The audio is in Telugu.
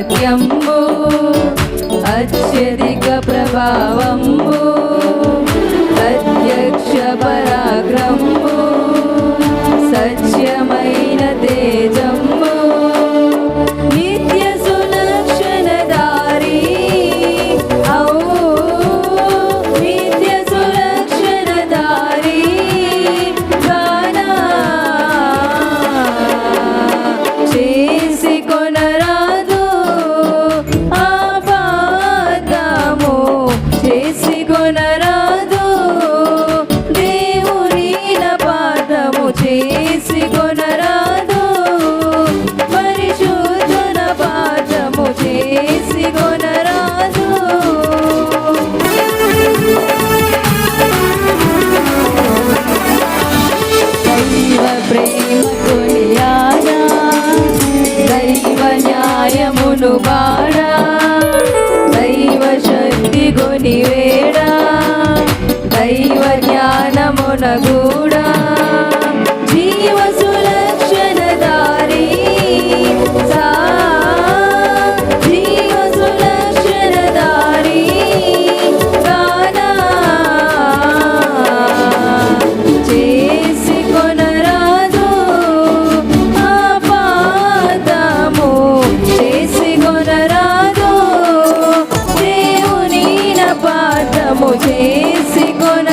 సత్యంబు అత్యధిక ప్రభావంబు. కొనియారా? దైవ న్యాయమును బాడా దైవ శక్తి కొనివేడా దైవ జ్ఞానమున కూడా చేసి కొన